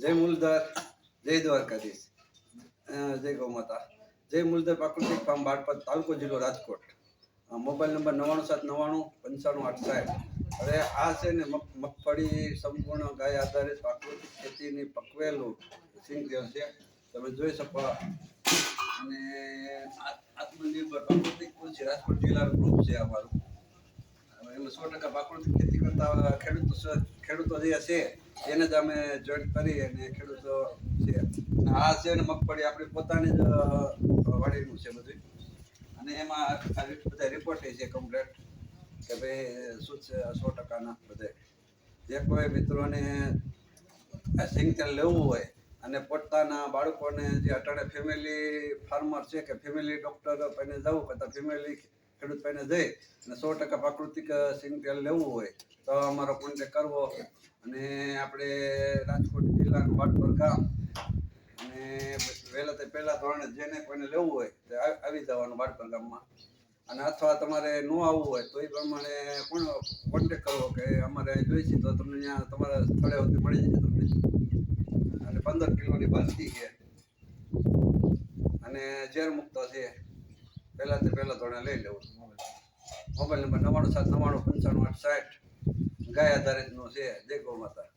જય મૂલધર, જય દ્વારકાધીશ. જય ગૌ માતા જય મૂલધર પ્રાકૃતિક ફાર્મ બાળપત તાલુકો જિલ્લો રાજકોટ. મોબાઈલ નંબર નવ્વાણું સાત નવ્વાણું પંચાણું આઠ સાઠ. હવે આ છે ને મગ- મગફળી સંપૂર્ણ ગાય આધારિત પ્રાકૃતિક ખેતીની પકવેલું સિંગ તેલ છે. તમે જોઈ શકો અને આત્મનિર્ભર પ્રાકૃતિક છે. રાજકોટ જિલ્લાનું ગ્રુપ છે અમારું. એમાં સો ટકા પ્રાકૃતિક ખેતી કરતા ખેડૂતો ખેડૂતો જે છે એને જ અમે જોઈન્ટ કરી અને ખેડૂતો છે. આ છે ને મગફળી આપણી પોતાની જ વાડીનું છે બધું. અને એમાં બધા રિપોર્ટ છે કમ્પ્લેટ કે ભાઈ શું છે, સો ટકાના બધે. જે કોઈ મિત્રોને આ સિંગ લેવું હોય અને પોતાના બાળકોને જે અટાણે ફેમિલી ફાર્મર છે કે ફેમિલી ડૉક્ટર પાસે જવું કરતાં ફેમિલી ખેડૂત ભાઈને જઈ અને સો ટકા પ્રાકૃતિક સિંગ તેલ લેવું હોય તો અમારો કોન્ટેક કરવો. અને આપણે રાજકોટ જિલ્લાનું વાટપર ગામ અને વહેલા તે પહેલા ધોરણે જેને કોઈને લેવું હોય તે આવી જવાનું વાટપર ગામમાં. અને અથવા તમારે ન આવવું હોય તો એ પ્રમાણે કોણ કોન્ટેક કરવો કે અમારે જોઈએ જોઈશે તો તમને ત્યાં તમારા સ્થળે સુધી મળી જશે તમને. અને પંદર કિલોની બાલટી છે. અને ઝેર મુક્ત છે. પહેલા તે પહેલાં ધોરણે લઈ લેવું મોબાઈલ. નંબર નવ્વાણું સાત, નવ્વાણું, પંચાણું આઠ સાઠ ગાય આધારિતનો છે ગૌ માતા